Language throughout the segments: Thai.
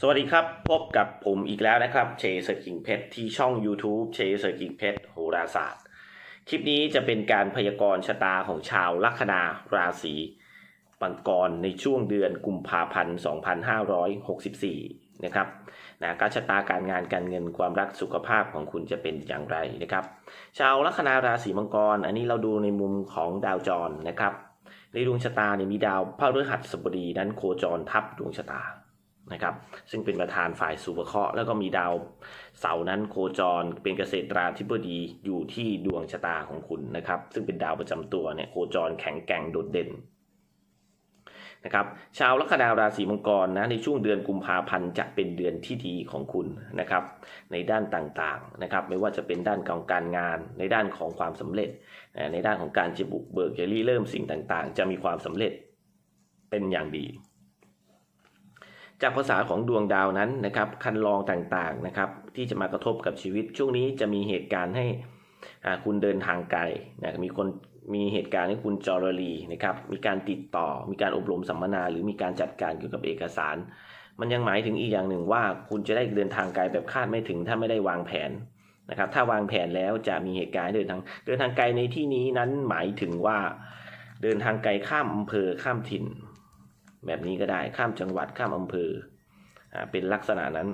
สวัสดีครับ พบกับผมอีกแล้วนะครับเชเซอร์กิงเพชรที่ช่อง YouTube เชเซอร์กิงเพชรโหราศาสตร์ คลิปนี้จะเป็นการพยากรณ์ชะตาของชาวลัคนาราศีมังกรในช่วงเดือนกุมภาพันธ์2564 นะครับนะการชะตาการงานการเงินความรักสุขภาพของคุณจะเป็นอย่างไรนะครับ ชาวลัคนาราศีมังกร อันนี้เราดูในมุมของดาวจรนะครับ ในดวงชะตาเนี่ยมีดาวพฤหัสบดีนั้นโคจรทับดวงชะตา นะครับ ซึ่งเป็นประธานฝ่ายสุภเคราะห์แล้วก็มีดาวเสาร์นั้นโคจรเป็นเกษตราธิบดีอยู่ที่ดวงชะตาของคุณนะครับ ซึ่งเป็นดาวประจำตัวเนี่ยโคจรแข็งแกร่งโดดเด่นนะครับชาวลัคนาราศีมังกรนะในช่วงเดือนกุมภาพันธ์จะเป็นเดือนที่ดีของคุณนะครับ ในด้านต่างๆนะครับ ไม่ว่าจะเป็นด้านของการงาน ในด้านของความสำเร็จ ในด้านของการจะบุกเบิกจะริเริ่มสิ่งต่างๆ จะมีความสำเร็จเป็นอย่างดี จากภาษาของดวงดาวนั้นนะครับคันลองต่างๆนะครับที่จะมากระทบกับชีวิต ช่วงนี้จะมีเหตุการณ์ให้คุณเดินทางไกลนะมีคนมีเหตุการณ์ให้คุณจอรลีนะครับมีการติดต่อ มีการอบรมสัมมนา หรือมีการจัดการเกี่ยวกับเอกสาร มันยังหมายถึงอีกอย่างหนึ่งว่า คุณจะได้เดินทางไกลแบบคาดไม่ถึงถ้าไม่ได้วางแผนนะครับถ้าวางแผนแล้วจะมีเหตุการณ์เดินทางเดินทางไกลในที่นี้นั้นหมายถึงว่าเดินทางไกลข้ามอำเภอข้ามถิ่น แบบนี้ก็ได้ข้ามจังหวัดข้ามอำเภออเป็นลักษณะนั้น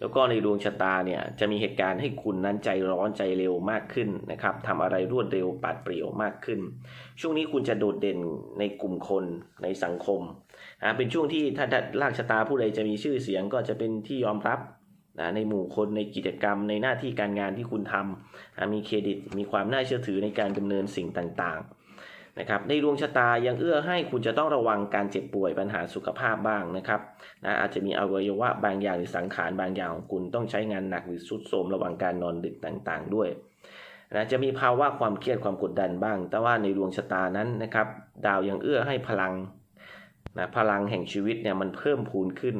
แล้วก็ในดวงชะตาเนี่ยจะมีเหตุการณ์ให้คุณนั้นใจร้อนใจเร็วมากขึ้นนะครับทำอะไรรวดเร็วปาดเปรี่ยวมากขึ้น ช่วงนี้คุณจะโดดเด่นในกลุ่มคนในสังคมอ่าเป็นช่วงที่ถ้าลากชะตาผู้ใดจะมีชื่อเสียงก็จะเป็นที่ยอมรับนะในหมู่คนในกิจกรรมในหน้าที่การงานที่คุณทำอ่ามีเครดิตมีความน่าเชื่อถือในการดำเนินสิ่งต่างๆ นะครับในดวงชะตายังเอื้อให้คุณจะต้องระวังการเจ็บป่วยปัญหาสุขภาพบ้างนะครับนะอาจจะมีอวัยวะบางอย่างหรือสังขารบางอย่างของคุณต้องใช้งานหนักหรือสุดโทมระหว่างการนอนดึกต่างๆ ด้วยนะจะมีภาวะความเครียดความกดดันบ้าง แต่ว่าในดวงชะตานั้นนะครับ ดาวยังเอื้อให้พลังนะพลังแห่งชีวิตเนี่ยมันเพิ่มพูนขึ้น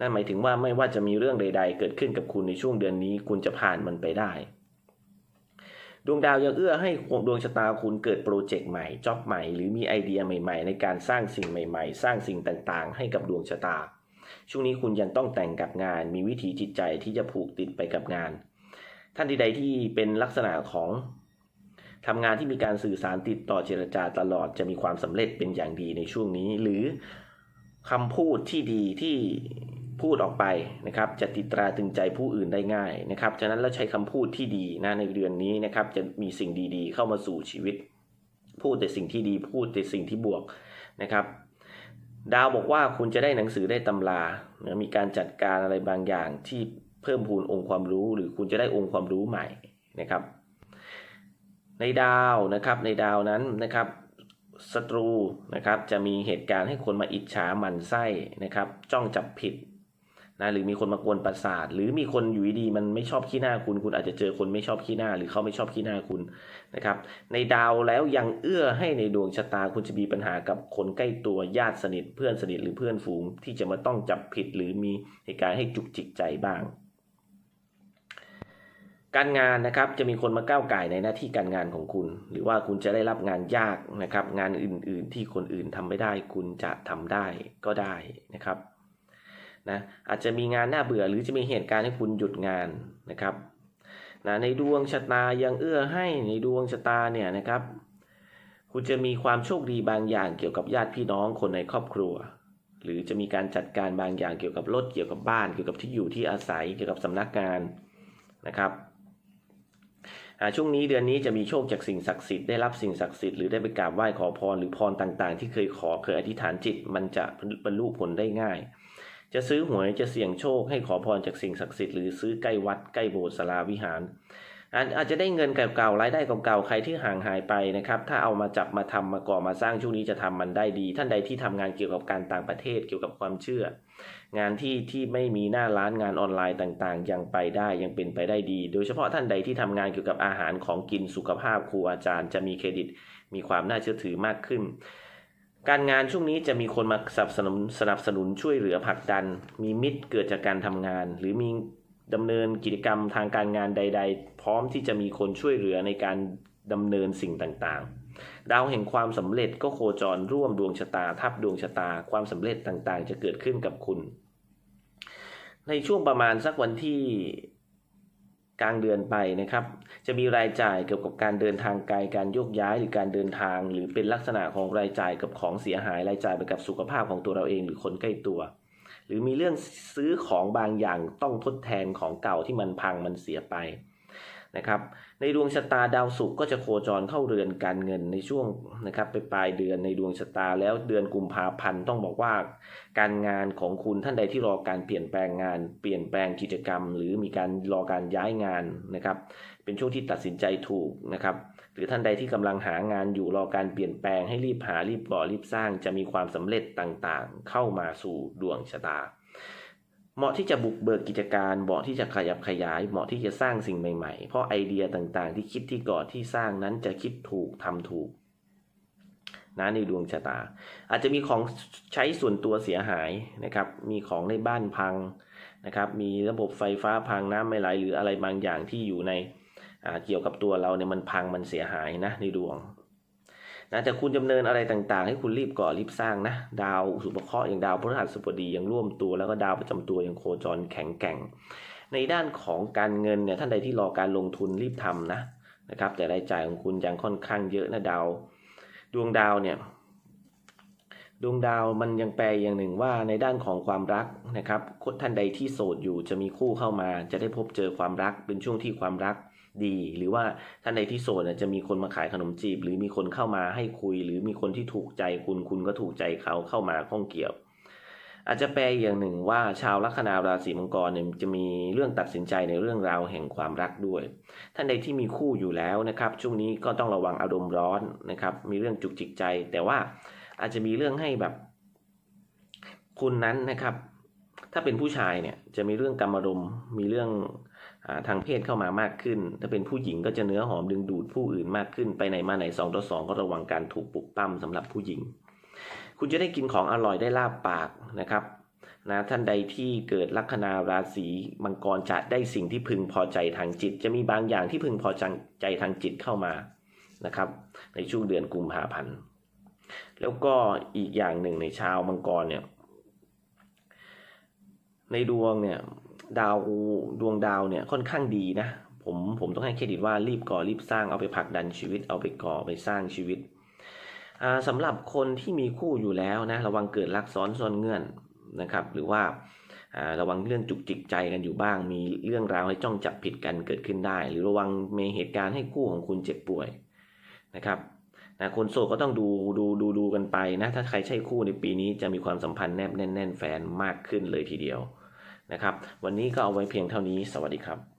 นั่นหมายถึงว่าไม่ว่าจะมีเรื่องใด ๆ เกิดขึ้นกับคุณในช่วงเดือนนี้ คุณจะผ่านมันไปได้ ดวงดาวยังเอื้อให้ดวงชะตาคุณเกิดโปรเจกต์ใหม่จ็อบใหม่ หรือมีไอเดียใหม่ ๆ ในการสร้างสิ่งใหม่ ๆ สร้างสิ่งต่างๆ ให้กับดวงชะตา ช่วงนี้คุณยังต้องแต่งกับงาน มีวิถีจิตใจที่จะผูกติดไปกับงาน ท่านใดที่เป็นลักษณะของทำงานที่มีการสื่อสารติดต่อเจรจาตลอดจะมีความสำเร็จเป็นอย่างดีในช่วงนี้ หรือคำพูดที่ดีที่ พูดออกไปนะครับจะติดตราตึงใจผู้อื่นได้ง่ายนะครับฉะนั้นเราใช้คำพูดที่ดีนะในเดือนนี้นะครับจะมีสิ่งดีๆ เข้ามาสู่ชีวิต พูดแต่สิ่งที่ดีพูดแต่สิ่งที่บวกนะครับ ดาวบอกว่าคุณจะได้หนังสือได้ตำรานะมีการจัดการอะไรบางอย่างที่เพิ่มพูนองค์ความรู้ หรือคุณจะได้องค์ความรู้ใหม่นะครับ ในดาวนะครับในดาวนั้นนะครับศัตรูนะครับจะมีเหตุการณ์ให้คนมาอิจฉาหมันไส้นะครับ จ้องจับผิด นะหรือมีคนมากวนประสาท หรือมีคนอยู่ดีๆมันไม่ชอบขี้หน้าคุณ คุณอาจจะเจอคนไม่ชอบขี้หน้า หรือเขาไม่ชอบขี้หน้าคุณนะครับ ในดาวแล้วยังเอื้อให้ในดวงชะตาคุณจะมีปัญหากับคนใกล้ตัวญาติสนิทเพื่อนสนิทหรือเพื่อนฝูงที่จะมาต้องจับผิด หรือมีเหตุการณ์ให้จุกจิกใจบ้างการงานนะครับจะมีคนมาก้าวไก่ในหน้าที่การงานของคุณ หรือว่าคุณจะได้รับงานยากนะครับ งานอื่นๆที่คนอื่นทำไม่ได้ คุณจะทำได้ก็ได้นะครับ นะอาจจะมีงานน่าเบื่อหรือจะมีเหตุการณ์ให้คุณหยุดงานนะครับนะในดวงชะตายังเอื้อให้ในดวงชะตาเนี่ยนะครับ คุณจะมีความโชคดีบางอย่างเกี่ยวกับญาติพี่น้องคนในครอบครัว หรือจะมีการจัดการบางอย่างเกี่ยวกับรถเกี่ยวกับบ้าน เกี่ยวกับที่อยู่ที่อาศัยเกี่ยวกับสำนักงานนะครับช่วงนี้เดือนนี้จะมีโชคจากสิ่งศักดิ์สิทธิ์ได้รับสิ่งศักดิ์สิทธิ์หรือได้ไปกราบไหว้ขอพรหรือพรต่างๆ ที่เคยขอเคยอธิษฐานจิตมันจะบรรลุผลได้ง่าย จะซื้อหวยจะเสี่ยงโชคให้ขอพรจากสิ่งศักดิ์สิทธิ์หรือซื้อใกล้วัดใกล้โบสถ์ศาลาวิหารอาอาจจะได้เงินเก่าๆรายได้เก่าๆใครที่ห่างหายไปนะครับ ถ้าเอามาจับมาทำมาก่อมาสร้างช่วงนี้จะทำมันได้ดี ท่านใดที่ทำงานเกี่ยวกับการต่างประเทศเกี่ยวกับความเชื่อ งานที่ที่ไม่มีหน้าร้านงานออนไลน์ต่างๆ ยังไปได้ยังเป็นไปได้ดี โดยเฉพาะท่านใดที่ทำงานเกี่ยวกับอาหารของกินสุขภาพครูอาจารย์ จะมีเครดิต มีความน่าเชื่อถือมากขึ้น การงานช่วงนี้จะมีคนมาสนับสนุนสนับสนุนช่วยเหลือผลักดัน มีมิตรเกิดจากการทำงาน หรือมีดำเนินกิจกรรมทางการงานใด ๆ พร้อมที่จะมีคนช่วยเหลือในการดำเนินสิ่งต่างๆ ดาวแห่งความสำเร็จก็โคจรร่วมดวงชะตา ทับดวงชะตา ความสำเร็จต่างๆ จะเกิดขึ้นกับคุณ ในช่วงประมาณสักวันที่ กลางเดือนไปนะครับ จะมีรายจ่ายเกี่ยวกับการเดินทางไกล การโยกย้ายหรือการเดินทาง หรือเป็นลักษณะของรายจ่ายกับของเสียหายรายจ่ายไปกับสุขภาพของตัวเราเองหรือคนใกล้ตัว หรือมีเรื่องซื้อของบางอย่างต้องทดแทนของเก่าที่มันพังมันเสียไป นะครับในดวงชะตาดาวศุกร์ก็จะโคจรเข้าเรือนการเงินในช่วงนะครับไปปลายเดือนในดวงชะตาแล้วเดือนกุมภาพันธ์ต้องบอกว่า การงานของคุณท่านใดที่รอการเปลี่ยนแปลงงาน เปลี่ยนแปลงกิจกรรม หรือมีการรอการย้ายงานนะครับเป็นช่วงที่ตัดสินใจถูกนะครับหรือท่านใดที่กำลังหางานอยู่รอการเปลี่ยนแปลงให้รีบหารีบก่อรีบสร้างจะมีความสำเร็จต่างๆ เข้ามาสู่ดวงชะตา เหมาะที่จะบุกเบิกกิจการ เหมาะที่จะขยับขยาย เหมาะที่จะสร้างสิ่งใหม่ๆ เพราะไอเดียต่างๆ ที่คิดที่ก่อที่สร้างนั้นจะคิดถูกทำถูกนะในดวงชะตา อาจจะมีของใช้ส่วนตัวเสียหายนะครับ มีของในบ้านพังนะครับ มีระบบไฟฟ้าพังน้ำไม่ไหลหรืออะไรบางอย่างที่อยู่ในเกี่ยวกับตัวเราเนี่ยมันพังมันเสียหายนะในดวง นะแต่คุณดำเนินอะไรต่างๆ ให้คุณรีบก่อรีบสร้างนะ ดาวสุภเคราะห์อย่างดาวพฤหัสบดียังร่วมตัวแล้วก็ดาวประจำตัวยังโคจรแข็งแกร่ง ในด้านของการเงินเนี่ยท่านใดที่รอการลงทุนรีบทำนะนะครับ แต่รายจ่ายของคุณยังค่อนข้างเยอะนะดาว ดวงดาวเนี่ยดวงดาวมันยังแปลอย่างหนึ่งว่าในด้านของความรักนะครับท่านใดที่โสดอยู่จะมีคู่เข้ามา จะได้พบเจอความรักเป็นช่วงที่ความรัก ดี หรือว่าท่านใดที่โสดเนี่ยจะมีคนมาขายขนมจีบ หรือมีคนเข้ามาให้คุย หรือมีคนที่ถูกใจคุณคุณก็ถูกใจเขาเข้ามาข้องเกี่ยว อาจจะแปลอย่างหนึ่งว่าชาวลัคนาราศีมังกรเนี่ยจะมีเรื่องตัดสินใจในเรื่องราวแห่งความรักด้วย ท่านใดที่มีคู่อยู่แล้วนะครับ ช่วงนี้ก็ต้องระวังอารมณ์ร้อนนะครับ มีเรื่องจุกจิกใจ แต่ว่าอาจจะมีเรื่องให้แบบคุณนั้นนะครับ ถ้าเป็นผู้ชายเนี่ยจะมีเรื่องกรรมารมมีเรื่อง ทางเพศเข้ามามากขึ้น ถ้าเป็นผู้หญิงก็จะเนื้อหอมดึงดูดผู้อื่นมากขึ้น ไปไหนมาไหนสองต่อสองก็ระวังการถูกปลุกปั้มสำหรับผู้หญิง คุณจะได้กินของอร่อยได้ลาบปากนะครับนะท่านใดที่เกิดลัคนาราศีมังกรจะได้สิ่งที่พึงพอใจทางจิต จะมีบางอย่างที่พึงพอใจทางจิตเข้ามานะครับ ในช่วงเดือนกุมภาพันธ์แล้วก็อีกอย่างหนึ่งในชาวมังกรเนี่ยในดวงเนี่ย ดาวดวงดาวเนี่ยค่อนข้างดีนะ ผมผมต้องให้เครดิตว่ารีบก่อรีบสร้างเอาไปผลักดันชีวิต เอาไปก่อไปสร้างชีวิตอ่าสำหรับคนที่มีคู่อยู่แล้วนะระวังเกิดรักซ้อนซ้อนเงื่อนนะครับ หรือว่าอ่าระวังเรื่องจุกจิกใจกันอยู่บ้าง มีเรื่องราวให้จ้องจับผิดกันเกิดขึ้นได้ หรือระวังมีเหตุการณ์ให้คู่ของคุณเจ็บป่วยนะครับนะคนโสดก็ต้องดูดูดูดูกันไปนะถ้าใครใช่คู่ในปีนี้จะมีความสัมพันธ์แนบแน่นแน่นแฟนมากขึ้นเลยทีเดียว นะครับ วันนี้ก็เอาไว้เพียงเท่านี้ สวัสดีครับ